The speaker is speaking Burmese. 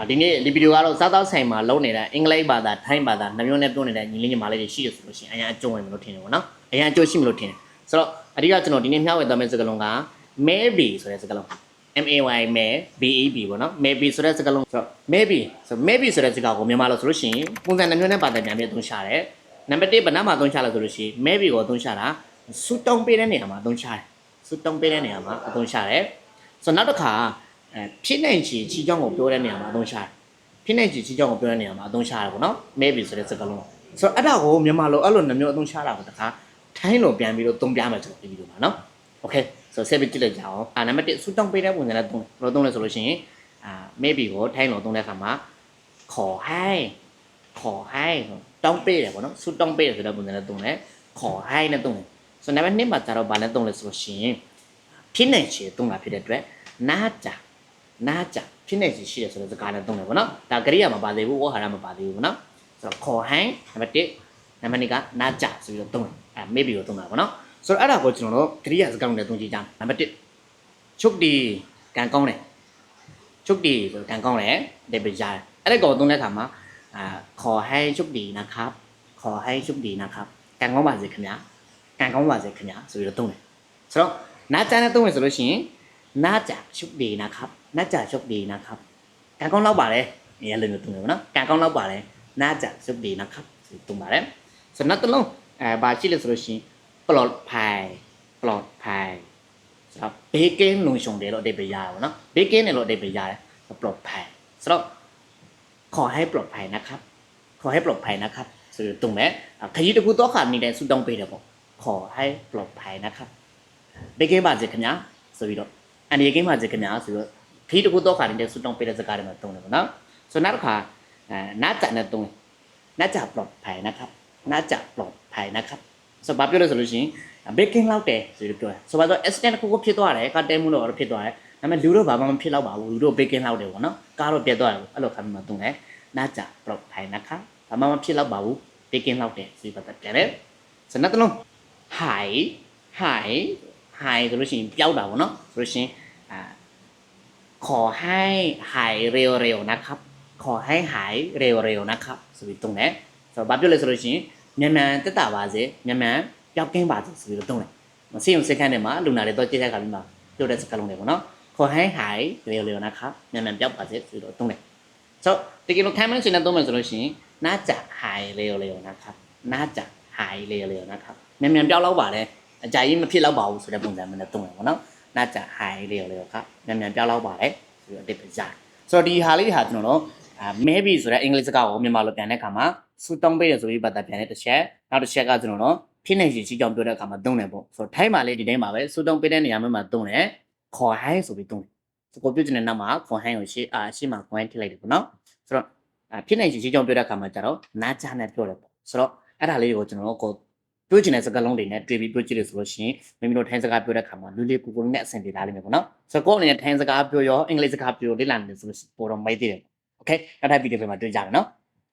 အာဒီနေ့ဒီဗီဒီယိုကတော့စားသောက်ဆိုင်မှာလုံးနေတဲ့အင်္ဂလိပ်ဘာသာထိုင်းဘာသာနှမျိုးနဲ့ပြောနေတဲ့ညီလေးညီမလေးတွေရှိရဆိုလို့ရှိရင်အရင်အကျုံးဝင်မလို့ထင်တယ်ပေါ့နော်အရင်အကျိုးရှိမလို့ထင်တယ်ဆိုတော့အဓိကကျွန်တော်ဒီနေ့မျှဝေသွားမယ့်စကားလုံးက maybe ဆိုတဲ့စကားလုံး M A Y may B E B ပေါ့နော် maybe ဆိုတဲ့စကားလုံးဆိုတော့ maybe ဆို maybe ဆိုတဲ့စကားကိုမြန်မာလိုဆိုလို့ရှိရင်ပုံစံနှမျိုးနဲ့ဘာသာပြန်ပြီးအသုံးချတယ်နံပါတ်1ဘယ်နှမှာအသုံးချလဲဆိုလို့ရှိရင် maybe ကိုအသုံးချတာစူတောင်းပေးတဲ့နေရာမှာအသုံးချတယ်စူတောင်းပေးတဲ့နေရာမှာအသုံးချတယ်ဆိုတော့နောက်တစ်ခါ အဲဖြစ်နိုင်ချေချီကြောင်းကိုပြောတဲ့နေရာမှာအသုံးချတယ်ဖြစ်နိုင်ချေချီကြောင်းကိုပြောတဲ့နေရာမှာအသုံးချတယ်ပေါ့နော် maybe ဆိုတဲ့စကားလုံးဆိုတော့အဲ့ဒါကိုမြန်မာလိုအဲ့လိုနှမျိုးအသုံးချတာကိုတခါထိုင်းလိုပြန်ပြီးတော့သုံးပြမယ်ဆိုတော့ဒီဗီဒီယိုမှာနော် okay ဆိုတော့ဆက်ပြီးကြည့်လိုက်ကြအောင်အာနံပါတ်1ဆူတောင်းပေးတဲ့ပုံစံနဲ့သုံးလို့သုံးလဲဆိုလို့ရှိရင်အာ maybe ကိုထိုင်းလိုသုံးတဲ့အခါမှာခေါ်ဟိုင်းခေါ်ဟိုင်းတောင်းပေးတယ်ပေါ့နော်ဆူတောင်းပေးတယ်ဆိုတဲ့ပုံစံနဲ့သုံးတယ်ခေါ်ဟိုင်းနဲ့သုံးတယ်ဆိုတော့နံပါတ်2မှာကျတော့ဘာနဲ့သုံးလဲဆိုလို့ရှိရင်ဖြစ်နိုင်ချေသုံးတာဖြစ်တဲ့အတွက်နားကြ နာကြဖြစ်နိုင်ချေရှိတယ်ဆိုတဲ့စကားနဲ့သုံးတယ်ပေါ့နော်ဒါကရိယာမပါသေးဘူးဝဟာရမပါသေးဘူးပေါ့နော်ဆိုတော့ခေါ်ဟိုင်းနံပါတ်1နံပါတ်2ကနာကြဆိုပြီးတော့သုံးတယ်အဲ maybe ကိုသုံးတာပေါ့နော်ဆိုတော့အဲ့ဒါကိုကျွန်တော်တို့ကရိယာစကားလုံးနဲ့သုံးကြည့်ကြမယ်နံပါတ်1ချုပ်ဒီကန်ကောင်းတယ် ချုပ်ดีဆိုကန်ကောင်းတယ်ဒေပကြားအဲ့ဒါကိုသုံးတဲ့အခါမှာအာขอให้ချုပ်ดีนะครับขอให้ချုပ်ดีนะครับကန်ကောင်းပါစေခင်ဗျာကန်ကောင်းပါစေခင်ဗျာဆိုပြီးတော့သုံးတယ်ဆိုတော့နာကြနဲ့သုံးမယ်ဆိုလို့ရှိရင် น่าจะโชคดีนะครับ น่าจะโชคดีนะครับ การกองเล่าบ่าเลยอย่าลืมตรงนี้นะการกองเล่าบ่าเลยน่าจะโชคดีนะครับตรงบ่าเลยสำนักตลงบาชิเลสโรชิปลอดภัยปลอดภัยสำหรับเบเกนลุงชงเดลเรเดบยาวนะเบเกนเนี่ยเรเดบยาวปลอดภัยสำหรับขอให้ปลอดภัยนะครับ ขอให้ปลอดภัยนะครับสือตรงนี้ขยี้ตะกูตัวขาดมีแดนสุดดองไปเดี๋ยวผมขอให้ปลอดภัยนะครับเบเกนบาดเจ็บขยันสวีด အန်ဒီကင်းပါစေခင်ဗျာဆိုတော့ခရီးတစ်ခုတော့ခါနေတဲ့ဆူတောင်းပေးတဲ့စကားတွေမှာတုံးတယ်ဗောနော်ဆိုတော့နောက်တစ်ခါအဲနားကြနဲ့တုံးနားကြပลอดภัยนะครับနားကြပลอดภัยนะครับဆိုတော့ဘာပြောလဲဆိုလို့ရှိရင် baking လောက်တယ်ဆိုပြီးပြောတယ်ဆိုတော့ accident တစ်ခုခုဖြစ်သွားတယ်ကတဲမှုလို့တော့ဖြစ်သွားတယ်ဒါပေမဲ့လူတို့ဘာမှမဖြစ်တော့ပါဘူးလူတို့ baking လောက်တယ်ပေါ့နော်ကားတော့ပြတ်သွားတယ်အဲ့လိုခါမှမသုံးတယ်နာကြပလော့ထိုင်နခါဘာမှမဖြစ်တော့ပါဘူး baking လောက်တယ်ဆိုပြီးပတ်သက်တယ်လေစနတ်တလုံး high high high ဆိုလို့ရှိရင်ပျောက်တာပေါ့နော်ဆိုလို့ရှိရင်အာขอให้หายเร็วๆนะครับขอให้หายเร็วๆนะครับဆိုပြီးသုံးတယ်ဆိုတော့ဘာပြောလဲဆိုလို့ရှိရင်မြန်မြန်တက်တာပါစေမြန်မြန်ပျောက်ကင်းပါစေဆိုပြီးတော့သုံးတယ်မစိတ်ုံစိတ်ခန့်တယ်မှာလူနာတွေတော့ကြည့်တဲ့အခါမှာပြောတဲ့စကားလုံးတွေပေါ့နော်ခေါ်ဟိုင်းဟိုင်းเร็วๆนะครับမြန်မြန်ပျောက်ပါစေဆိုတော့သုံးတယ်ဆိုတကယ်လို့ထိုင်းမင်းစင်နဲ့သုံးမယ်ဆိုလို့ရှိရင်နားကြဟိုင်းเร็วๆนะครับနားကြဟိုင်းเร็วๆนะครับမြန်မြန်ပျောက်တော့ပါတယ် အကြိုက်ကြီးမဖြစ်တော့ပါဘူးဆိုတဲ့ပုံစံမျိုးနဲ့သုံးတယ်ပေါ့နော်။နာကြဟိုင်လေးရောလေးရောကမြန်မြန်ပြောင်းလောက်ပါတယ်ဆိုတော့အတိတ်ပဲရတယ်။ဆိုတော့ဒီဟာလေးဟာကျွန်တော်တို့အဲမဲဘီဆိုတဲ့အင်္ဂလိပ်စကားကိုမြန်မာလိုပြန်တဲ့အခါမှာဆူတောင်းပေးတယ်ဆိုပြီးဘာသာပြန်တဲ့တစ်ချက်နောက်တစ်ချက်ကကျွန်တော်တို့ဖြစ်နေရည်ကြီးကြောင်ပြောတဲ့အခါမှာသုံးတယ်ပေါ့ဆိုတော့ထိုင်းမှာလည်းဒီတိုင်းပါပဲဆူတောင်းပေးတဲ့နေရာမှာသုံးတယ်ခေါ်ဟိုင်းဆိုပြီးသုံးတယ်စကောပြုတ်နေတဲ့နောက်မှာခွန်ဟန်းကိုရှေ့အာရှေ့မှာခွန်ဟန်းထည့်လိုက်တယ်ပေါ့နော်ဆိုတော့ဖြစ်နိုင်ရှင်ရှင်းကြောင်းပြောတဲ့အခါမှာကျတော့နာချာနဲ့ပြောတယ်ပေါ့ဆိုတော့အဲ့ဒါလေးကိုကျွန်တော်တို့ကို တွေးကျင်တဲ့စကားလုံးတွေနဲ့တွေးပြီးတွေးကြည့်လို့ဆိုလို့ရှိရင်မိမိတို့ထိုင်းစကားပြောတဲ့ခါမှာလူလေးကိုကိုနဲ့အဆင်ပြေလာလိမ့်မယ်ပေါ့နော်ဆိုတော့ကိုယ်အနေနဲ့ထိုင်းစကားပြောရောအင်္ဂလိပ်စကားပြောလေ့လာနေတယ်ဆိုလို့ပေါ်တော့မိုက်သေးတယ် okay နောက်ထပ်ဗီဒီယိုမှာတွေ့ကြမယ်နော်